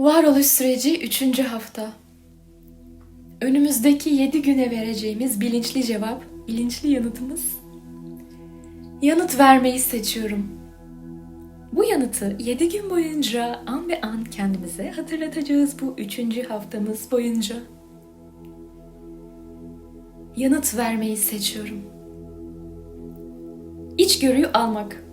Varoluş süreci 3. hafta. Önümüzdeki 7 güne vereceğimiz bilinçli cevap, bilinçli yanıtımız. Yanıt vermeyi seçiyorum. Bu yanıtı 7 gün boyunca an ve an kendimize hatırlatacağız bu 3. haftamız boyunca. Yanıt vermeyi seçiyorum. İçgörüyü almak.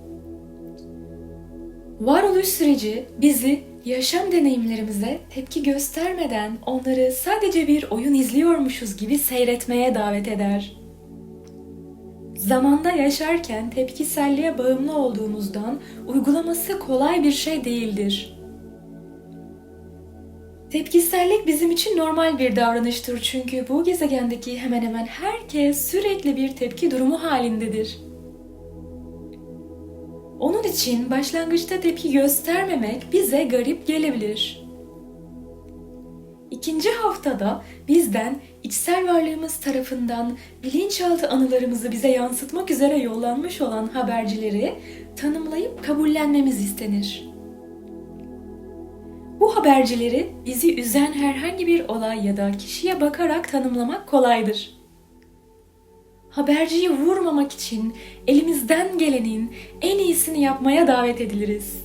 Varoluş süreci bizi yaşam deneyimlerimize tepki göstermeden onları sadece bir oyun izliyormuşuz gibi seyretmeye davet eder. Zamanda yaşarken tepkiselliğe bağımlı olduğumuzdan uygulaması kolay bir şey değildir. Tepkisellik bizim için normal bir davranıştır çünkü bu gezegendeki hemen hemen herkes sürekli bir tepki durumu halindedir. Onun için başlangıçta tepki göstermemek bize garip gelebilir. İkinci haftada bizden içsel varlığımız tarafından bilinçaltı anılarımızı bize yansıtmak üzere yollanmış olan habercileri tanımlayıp kabullenmemiz istenir. Bu habercileri bizi üzen herhangi bir olay ya da kişiye bakarak tanımlamak kolaydır haberciyi vurmamak için elimizden gelenin en iyisini yapmaya davet ediliriz.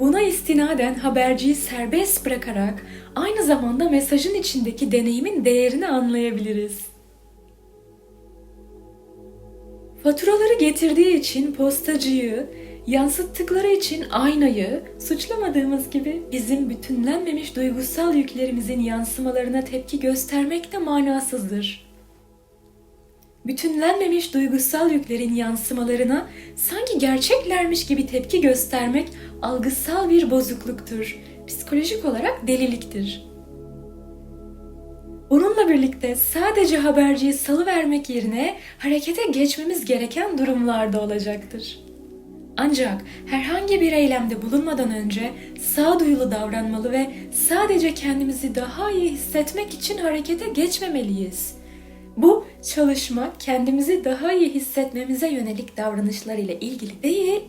Buna istinaden haberciyi serbest bırakarak aynı zamanda mesajın içindeki deneyimin değerini anlayabiliriz. Faturaları getirdiği için postacıyı, yansıttıkları için aynayı, suçlamadığımız gibi bizim bütünlenmemiş duygusal yüklerimizin yansımalarına tepki göstermek de manasızdır. Bütünlenmemiş duygusal yüklerin yansımalarına sanki gerçeklermiş gibi tepki göstermek algısal bir bozukluktur, psikolojik olarak deliliktir. Bununla birlikte sadece haberciyi salıvermek yerine harekete geçmemiz gereken durumlarda olacaktır. Ancak herhangi bir eylemde bulunmadan önce sağduyulu davranmalı ve sadece kendimizi daha iyi hissetmek için harekete geçmemeliyiz. Bu çalışma kendimizi daha iyi hissetmemize yönelik davranışlar ile ilgili değil,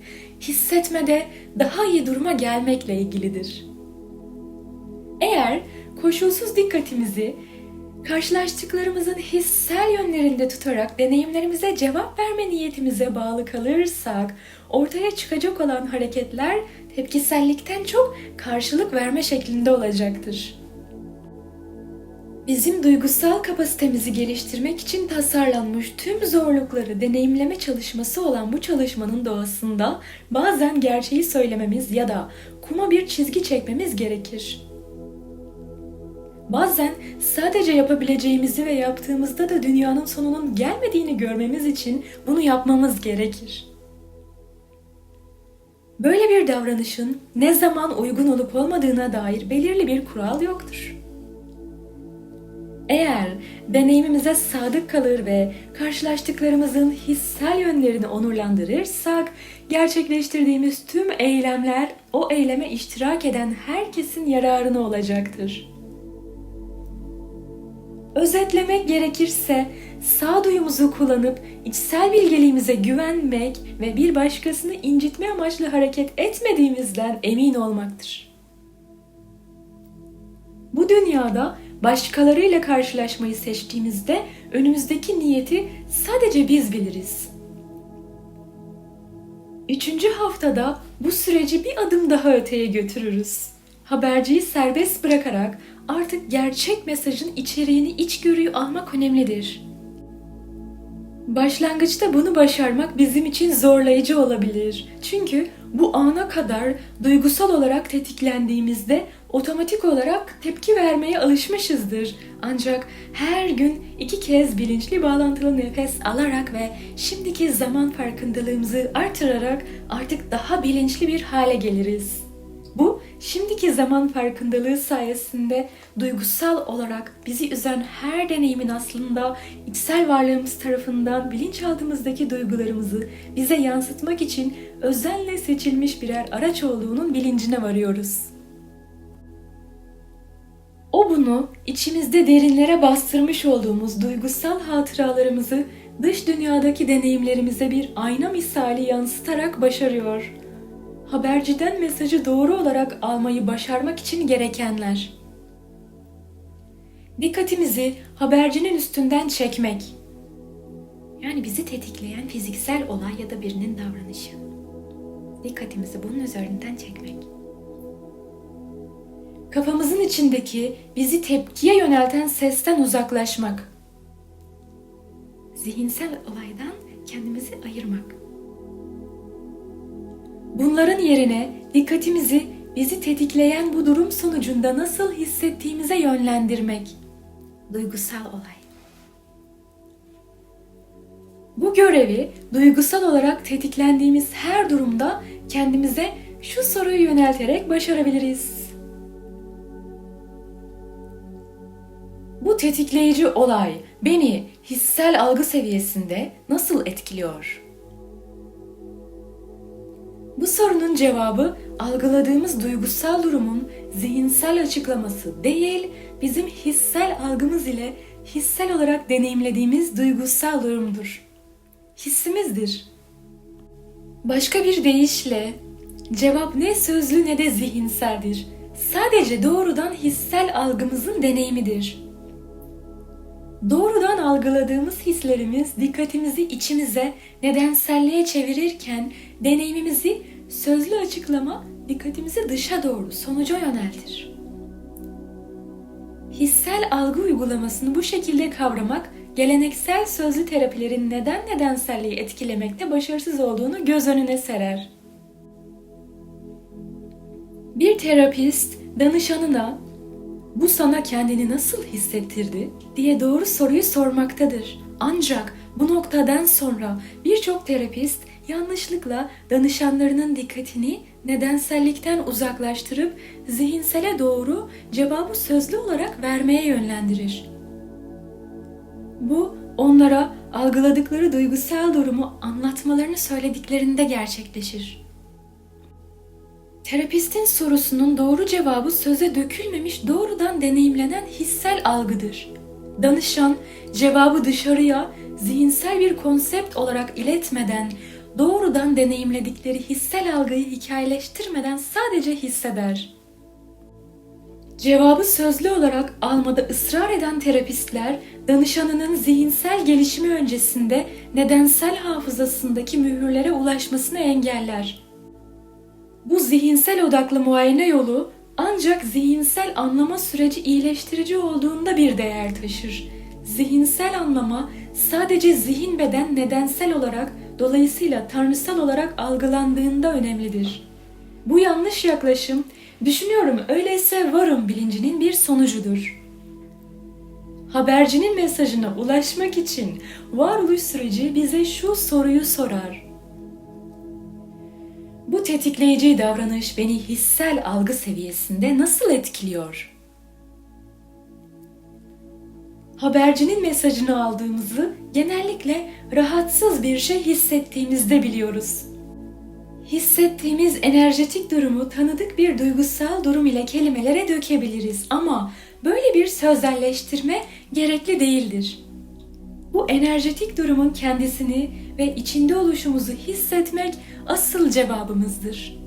hissetmede daha iyi duruma gelmekle ilgilidir. Eğer koşulsuz dikkatimizi karşılaştıklarımızın hissel yönlerinde tutarak deneyimlerimize cevap verme niyetimize bağlı kalırsak ortaya çıkacak olan hareketler tepkisellikten çok karşılık verme şeklinde olacaktır. Bizim duygusal kapasitemizi geliştirmek için tasarlanmış tüm zorlukları deneyimleme çalışması olan bu çalışmanın doğasında bazen gerçeği söylememiz ya da kuma bir çizgi çekmemiz gerekir. Bazen sadece yapabileceğimizi ve yaptığımızda da dünyanın sonunun gelmediğini görmemiz için bunu yapmamız gerekir. Böyle bir davranışın ne zaman uygun olup olmadığına dair belirli bir kural yoktur. Eğer deneyimimize sadık kalır ve karşılaştıklarımızın hissel yönlerini onurlandırırsak, gerçekleştirdiğimiz tüm eylemler o eyleme iştirak eden herkesin yararına olacaktır. Özetlemek gerekirse sağduyumuzu kullanıp içsel bilgeliğimize güvenmek ve bir başkasını incitme amaçlı hareket etmediğimizden emin olmaktır. Bu dünyada başkalarıyla karşılaşmayı seçtiğimizde önümüzdeki niyeti sadece biz biliriz. Üçüncü haftada bu süreci bir adım daha öteye götürürüz. Haberciyi serbest bırakarak artık gerçek mesajın içeriğini içgörüyü almak önemlidir. Başlangıçta bunu başarmak bizim için zorlayıcı olabilir. Çünkü bu ana kadar duygusal olarak tetiklendiğimizde otomatik olarak tepki vermeye alışmışızdır. Ancak her gün iki kez bilinçli bağlantılı nefes alarak ve şimdiki zaman farkındalığımızı artırarak artık daha bilinçli bir hale geliriz. Bu şimdiki zaman farkındalığı sayesinde duygusal olarak bizi üzen her deneyimin aslında içsel varlığımız tarafından bilinçaltımızdaki duygularımızı bize yansıtmak için özenle seçilmiş birer araç olduğunun bilincine varıyoruz. O bunu içimizde derinlere bastırmış olduğumuz duygusal hatıralarımızı dış dünyadaki deneyimlerimize bir ayna misali yansıtarak başarıyor. Haberciden mesajı doğru olarak almayı başarmak için gerekenler. Dikkatimizi habercinin üstünden çekmek. Yani bizi tetikleyen fiziksel olay ya da birinin davranışı. Dikkatimizi bunun üzerinden çekmek. Kafamızın içindeki bizi tepkiye yönelten sesten uzaklaşmak. Zihinsel olaydan kendimizi ayırmak. Bunların yerine dikkatimizi bizi tetikleyen bu durum sonucunda nasıl hissettiğimize yönlendirmek. Duygusal olay. Bu görevi duygusal olarak tetiklendiğimiz her durumda kendimize şu soruyu yönelterek başarabiliriz. Bu tetikleyici olay beni hissel algı seviyesinde nasıl etkiliyor? Bu sorunun cevabı algıladığımız duygusal durumun zihinsel açıklaması değil, bizim hissel algımız ile hissel olarak deneyimlediğimiz duygusal durumdur. Hissimizdir. Başka bir deyişle cevap ne sözlü ne de zihinseldir. Sadece doğrudan hissel algımızın deneyimidir. Doğrudan algıladığımız hislerimiz dikkatimizi içimize, nedenselliğe çevirirken deneyimimizi sözlü açıklama dikkatimizi dışa doğru, sonuca yöneltir. Hissel algı uygulamasını bu şekilde kavramak, geleneksel sözlü terapilerin neden nedenselliği etkilemekte başarısız olduğunu göz önüne serer. Bir terapist danışanına bu sana kendini nasıl hissettirdi diye doğru soruyu sormaktadır. Ancak bu noktadan sonra birçok terapist yanlışlıkla danışanlarının dikkatini nedensellikten uzaklaştırıp zihinsele doğru cevabı sözlü olarak vermeye yönlendirir. Bu onlara algıladıkları duygusal durumu anlatmalarını söylediklerinde gerçekleşir. Terapistin sorusunun doğru cevabı söze dökülmemiş doğrudan deneyimlenen hissel algıdır. Danışan cevabı dışarıya zihinsel bir konsept olarak iletmeden doğrudan deneyimledikleri hissel algıyı hikayeleştirmeden sadece hisseder. Cevabı sözlü olarak almada ısrar eden terapistler, danışanının zihinsel gelişimi öncesinde nedensel hafızasındaki mühürlere ulaşmasını engeller. Bu zihinsel odaklı muayene yolu ancak zihinsel anlama süreci iyileştirici olduğunda bir değer taşır. Zihinsel anlama sadece zihin beden nedensel olarak dolayısıyla tanrısal olarak algılandığında önemlidir. Bu yanlış yaklaşım düşünüyorum öyleyse varım bilincinin bir sonucudur. Habercinin mesajına ulaşmak için varoluş süreci bize şu soruyu sorar. Bu tetikleyici davranış beni hissel algı seviyesinde nasıl etkiliyor? Habercinin mesajını aldığımızı genellikle rahatsız bir şey hissettiğimizde biliyoruz. Hissettiğimiz enerjetik durumu tanıdık bir duygusal durum ile kelimelere dökebiliriz ama böyle bir sözelleştirme gerekli değildir. Bu enerjetik durumun kendisini ve içinde oluşumuzu hissetmek asıl cevabımızdır.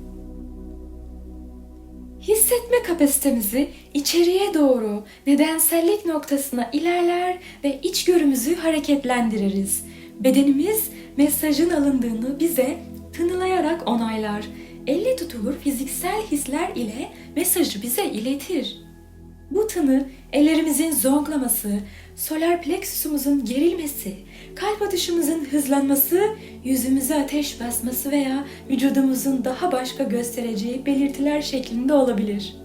Hissetme kapasitemizi içeriye doğru nedensellik noktasına ilerler ve içgörümüzü hareketlendiririz. Bedenimiz mesajın alındığını bize tınılayarak onaylar. Elle tutulur fiziksel hisler ile mesajı bize iletir. Bu tını ellerimizin zonklaması, solar plexusumuzun gerilmesi, kalp atışımızın hızlanması, yüzümüze ateş basması veya vücudumuzun daha başka göstereceği belirtiler şeklinde olabilir.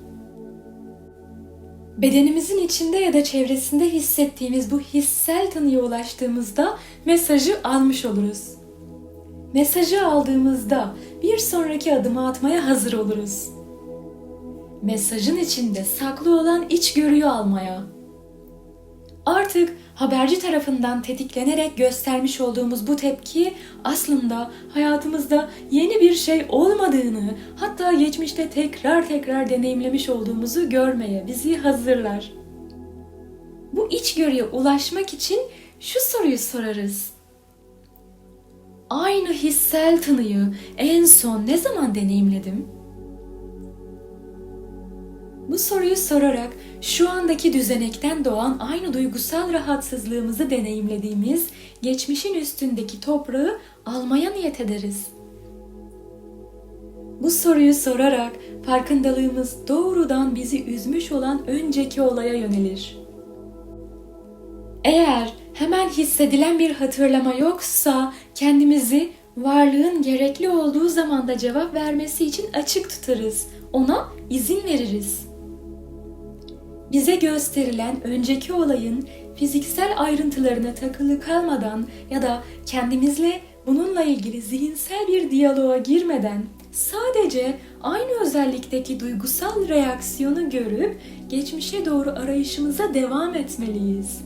Bedenimizin içinde ya da çevresinde hissettiğimiz bu hissel tanıya ulaştığımızda mesajı almış oluruz. Mesajı aldığımızda bir sonraki adımı atmaya hazır oluruz. Mesajın içinde saklı olan içgörüyü almaya, Artık haberci tarafından tetiklenerek göstermiş olduğumuz bu tepki aslında hayatımızda yeni bir şey olmadığını, hatta geçmişte tekrar tekrar deneyimlemiş olduğumuzu görmeye bizi hazırlar. Bu içgörüye ulaşmak için şu soruyu sorarız. aynı hissel tınıyı en son ne zaman deneyimledim? Bu soruyu sorarak şu andaki düzenekten doğan aynı duygusal rahatsızlığımızı deneyimlediğimiz geçmişin üstündeki toprağı almaya niyet ederiz. Bu soruyu sorarak farkındalığımız doğrudan bizi üzmüş olan önceki olaya yönelir. Eğer hemen hissedilen bir hatırlama yoksa kendimizi varlığın gerekli olduğu zamanda cevap vermesi için açık tutarız. Ona izin veririz. Bize gösterilen önceki olayın fiziksel ayrıntılarına takılı kalmadan ya da kendimizle bununla ilgili zihinsel bir diyaloğa girmeden sadece aynı özellikteki duygusal reaksiyonu görüp geçmişe doğru arayışımıza devam etmeliyiz.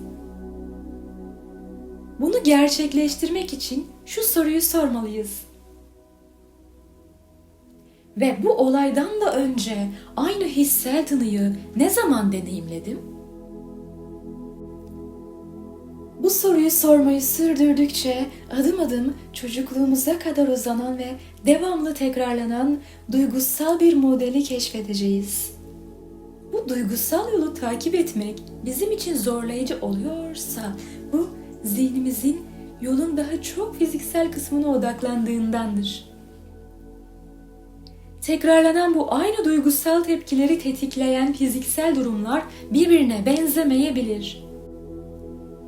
Bunu gerçekleştirmek için şu soruyu sormalıyız. Ve bu olaydan da önce aynı hissel tınıyı ne zaman deneyimledim? Bu soruyu sormayı sürdürdükçe adım adım çocukluğumuza kadar uzanan ve devamlı tekrarlanan duygusal bir modeli keşfedeceğiz. Bu duygusal yolu takip etmek bizim için zorlayıcı oluyorsa bu zihnimizin yolun daha çok fiziksel kısmına odaklandığındandır. Tekrarlanan bu aynı duygusal tepkileri tetikleyen fiziksel durumlar birbirine benzemeyebilir.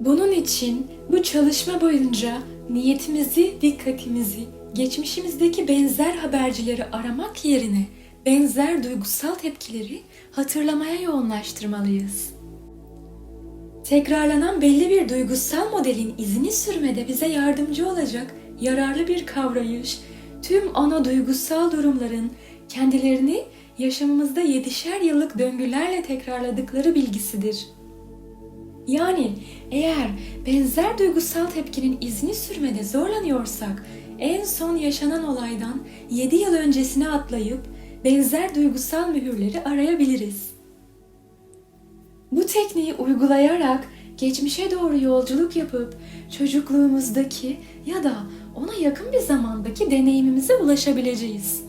Bunun için bu çalışma boyunca niyetimizi, dikkatimizi geçmişimizdeki benzer habercileri aramak yerine benzer duygusal tepkileri hatırlamaya yoğunlaştırmalıyız. Tekrarlanan belli bir duygusal modelin izini sürmede bize yardımcı olacak yararlı bir kavrayış, tüm ana duygusal durumların kendilerini yaşamımızda yedişer yıllık döngülerle tekrarladıkları bilgisidir. Yani eğer benzer duygusal tepkinin izini sürmede zorlanıyorsak, en son yaşanan olaydan 7 yıl öncesine atlayıp benzer duygusal mühürleri arayabiliriz. Bu tekniği uygulayarak geçmişe doğru yolculuk yapıp çocukluğumuzdaki ya da ona yakın bir zamandaki deneyimimize ulaşabileceğiz.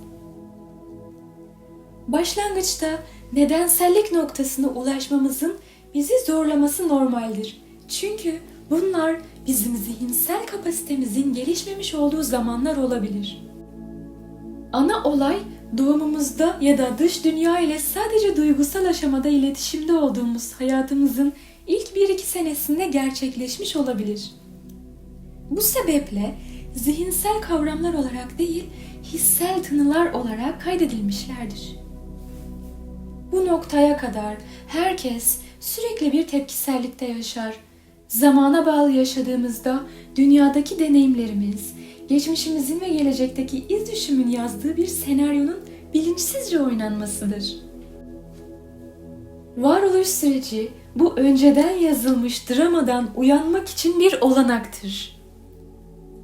Başlangıçta nedensellik noktasına ulaşmamızın bizi zorlaması normaldir. Çünkü bunlar bizim zihinsel kapasitemizin gelişmemiş olduğu zamanlar olabilir. Ana olay doğumumuzda ya da dış dünya ile sadece duygusal aşamada iletişimde olduğumuz hayatımızın ilk 1-2 senesinde gerçekleşmiş olabilir. Bu sebeple zihinsel kavramlar olarak değil, hissel tınılar olarak kaydedilmişlerdir. Bu noktaya kadar herkes sürekli bir tepkisellikte yaşar. Zamana bağlı yaşadığımızda dünyadaki deneyimlerimiz, geçmişimizin ve gelecekteki iz düşümün yazdığı bir senaryonun bilinçsizce oynanmasıdır. Varoluş süreci bu önceden yazılmış dramadan uyanmak için bir olanaktır.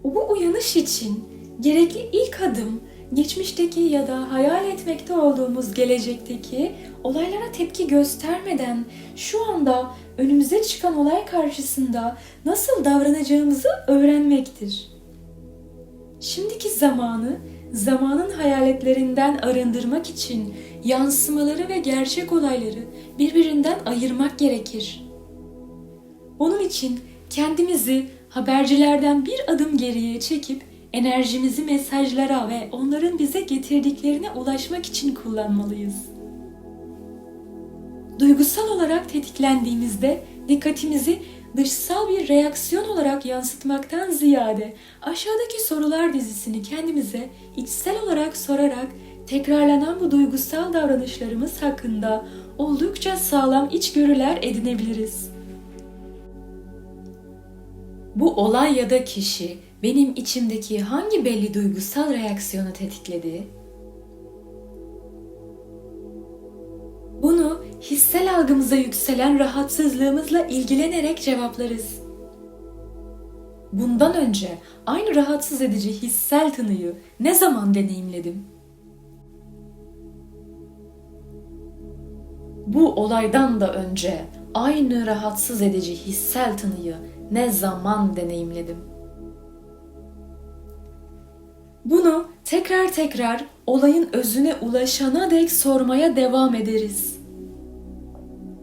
Bu uyanış için gerekli ilk adım geçmişteki ya da hayal etmekte olduğumuz gelecekteki olaylara tepki göstermeden şu anda önümüze çıkan olay karşısında nasıl davranacağımızı öğrenmektir. Şimdiki zamanı zamanın hayaletlerinden arındırmak için yansımaları ve gerçek olayları birbirinden ayırmak gerekir. Onun için kendimizi habercilerden bir adım geriye çekip enerjimizi mesajlara ve onların bize getirdiklerine ulaşmak için kullanmalıyız. Duygusal olarak tetiklendiğimizde dikkatimizi dışsal bir reaksiyon olarak yansıtmaktan ziyade aşağıdaki sorular dizisini kendimize içsel olarak sorarak tekrarlanan bu duygusal davranışlarımız hakkında oldukça sağlam içgörüler edinebiliriz. Bu olay ya da kişi benim içimdeki hangi belli duygusal reaksiyonu tetikledi? Bunu hissel algımıza yükselen rahatsızlığımızla ilgilenerek cevaplarız. Bundan önce aynı rahatsız edici hissel tınıyı ne zaman deneyimledim? Bu olaydan da önce aynı rahatsız edici hissel tınıyı ne zaman deneyimledim? Bunu tekrar tekrar olayın özüne ulaşana dek sormaya devam ederiz.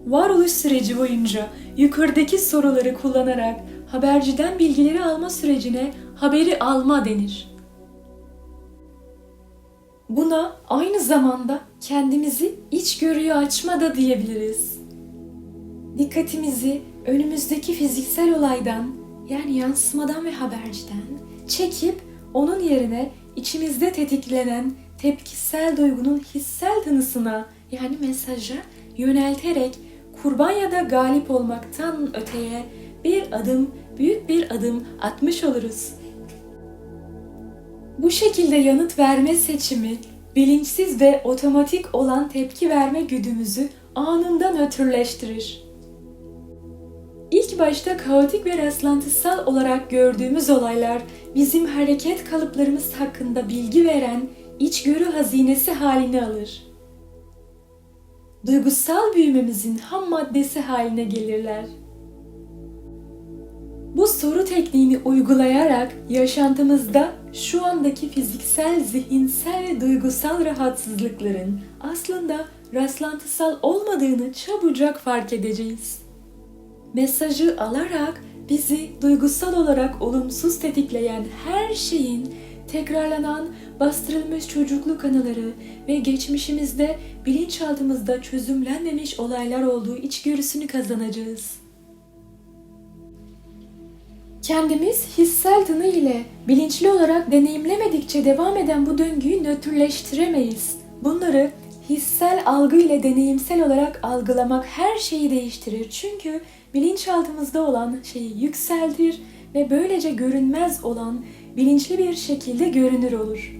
Varoluş süreci boyunca yukarıdaki soruları kullanarak haberciden bilgileri alma sürecine haberi alma denir. Buna aynı zamanda kendimizi içgörüye açma da diyebiliriz. Dikkatimizi önümüzdeki fiziksel olaydan yani yansımadan ve haberciden çekip onun yerine içimizde tetiklenen tepkisel duygunun hissel tınısına yani mesaja yönelterek kurban ya da galip olmaktan öteye bir adım, büyük bir adım atmış oluruz. Bu şekilde yanıt verme seçimi, bilinçsiz ve otomatik olan tepki verme güdümüzü anında nötrleştirir. İlk başta kaotik ve rastlantısal olarak gördüğümüz olaylar bizim hareket kalıplarımız hakkında bilgi veren içgörü hazinesi halini alır. Duygusal büyümemizin ham maddesi haline gelirler. Bu soru tekniğini uygulayarak yaşantımızda şu andaki fiziksel, zihinsel ve duygusal rahatsızlıkların aslında rastlantısal olmadığını çabucak fark edeceğiz. Mesajı alarak bizi duygusal olarak olumsuz tetikleyen her şeyin tekrarlanan bastırılmış çocukluk anıları ve geçmişimizde bilinçaltımızda çözümlenmemiş olaylar olduğu içgörüsünü kazanacağız. Kendimiz hissel tını ile bilinçli olarak deneyimlemedikçe devam eden bu döngüyü nötrleştiremeyiz. Bunları hissel algı ile deneyimsel olarak algılamak her şeyi değiştirir. Çünkü bilinçaltımızda olan şeyi yükseltir ve böylece görünmez olan bilinçli bir şekilde görünür olur.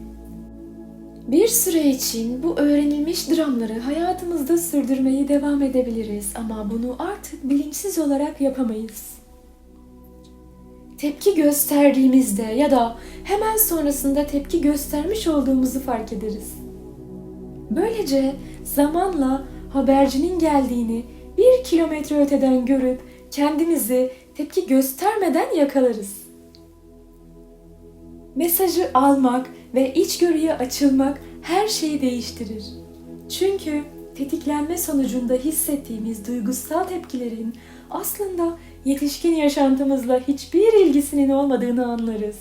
Bir süre için bu öğrenilmiş dramları hayatımızda sürdürmeyi devam edebiliriz ama bunu artık bilinçsiz olarak yapamayız tepki gösterdiğimizde ya da hemen sonrasında tepki göstermiş olduğumuzu fark ederiz. Böylece zamanla habercinin geldiğini bir kilometre öteden görüp kendimizi tepki göstermeden yakalarız. Mesajı almak ve içgörüye açılmak her şeyi değiştirir. Çünkü tetiklenme sonucunda hissettiğimiz duygusal tepkilerin aslında yetişkin yaşantımızla hiçbir ilgisinin olmadığını anlarız.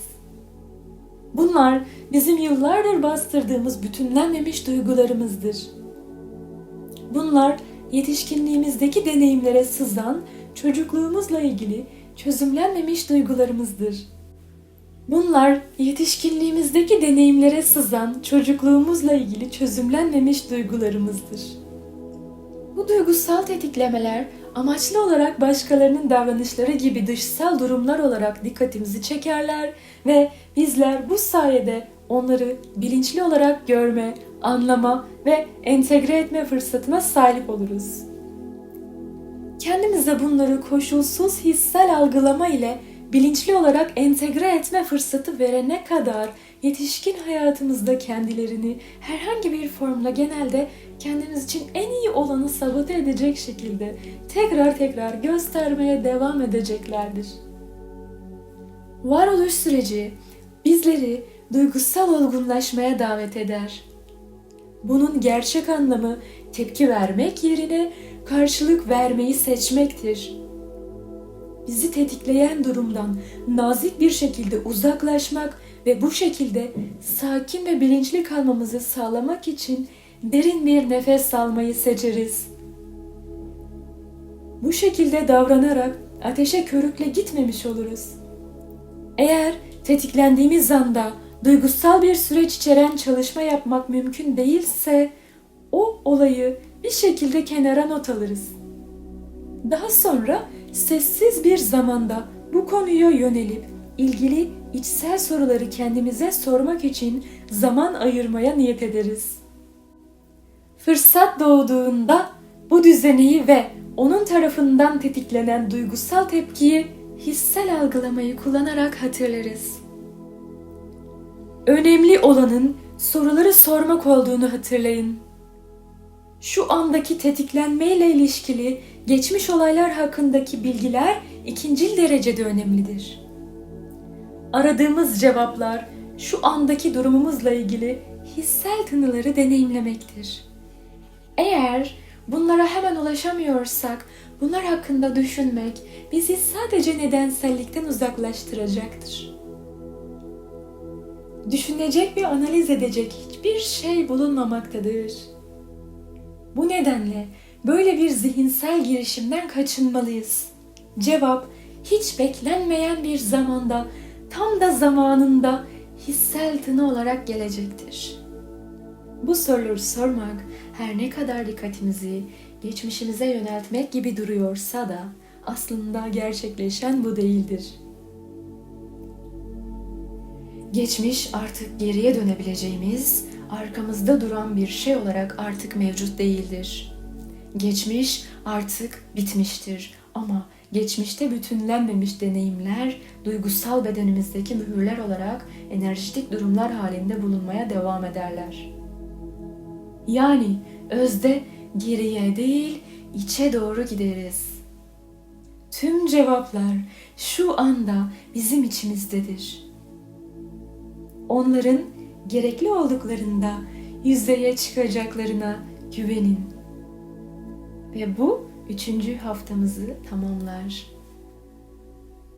Bunlar bizim yıllardır bastırdığımız bütünlenmemiş duygularımızdır. Bunlar yetişkinliğimizdeki deneyimlere sızan çocukluğumuzla ilgili çözümlenmemiş duygularımızdır. Bunlar yetişkinliğimizdeki deneyimlere sızan çocukluğumuzla ilgili çözümlenmemiş duygularımızdır. Bu duygusal tetiklemeler amaçlı olarak başkalarının davranışları gibi dışsal durumlar olarak dikkatimizi çekerler ve bizler bu sayede onları bilinçli olarak görme, anlama ve entegre etme fırsatına sahip oluruz. Kendimize bunları koşulsuz hissel algılama ile bilinçli olarak entegre etme fırsatı verene kadar yetişkin hayatımızda kendilerini herhangi bir formda genelde kendimiz için en iyi olanı sabote edecek şekilde tekrar tekrar göstermeye devam edeceklerdir. Varoluş süreci bizleri duygusal olgunlaşmaya davet eder. Bunun gerçek anlamı tepki vermek yerine karşılık vermeyi seçmektir bizi tetikleyen durumdan nazik bir şekilde uzaklaşmak ve bu şekilde sakin ve bilinçli kalmamızı sağlamak için derin bir nefes almayı seçeriz. Bu şekilde davranarak ateşe körükle gitmemiş oluruz. Eğer tetiklendiğimiz anda duygusal bir süreç içeren çalışma yapmak mümkün değilse o olayı bir şekilde kenara not alırız. Daha sonra sessiz bir zamanda bu konuya yönelip ilgili içsel soruları kendimize sormak için zaman ayırmaya niyet ederiz. Fırsat doğduğunda bu düzeneyi ve onun tarafından tetiklenen duygusal tepkiyi hissel algılamayı kullanarak hatırlarız. Önemli olanın soruları sormak olduğunu hatırlayın. Şu andaki tetiklenmeyle ilişkili geçmiş olaylar hakkındaki bilgiler ikincil derecede önemlidir. Aradığımız cevaplar şu andaki durumumuzla ilgili hissel tınıları deneyimlemektir. Eğer bunlara hemen ulaşamıyorsak, bunlar hakkında düşünmek bizi sadece nedensellikten uzaklaştıracaktır. Düşünecek ve analiz edecek hiçbir şey bulunmamaktadır. Bu nedenle böyle bir zihinsel girişimden kaçınmalıyız. Cevap hiç beklenmeyen bir zamanda, tam da zamanında hissel tını olarak gelecektir. Bu soruları sormak her ne kadar dikkatimizi geçmişimize yöneltmek gibi duruyorsa da aslında gerçekleşen bu değildir. Geçmiş artık geriye dönebileceğimiz, arkamızda duran bir şey olarak artık mevcut değildir. Geçmiş artık bitmiştir ama geçmişte bütünlenmemiş deneyimler duygusal bedenimizdeki mühürler olarak enerjitik durumlar halinde bulunmaya devam ederler. Yani özde geriye değil içe doğru gideriz. Tüm cevaplar şu anda bizim içimizdedir. Onların gerekli olduklarında yüzeye çıkacaklarına güvenin. Ve bu üçüncü haftamızı tamamlar.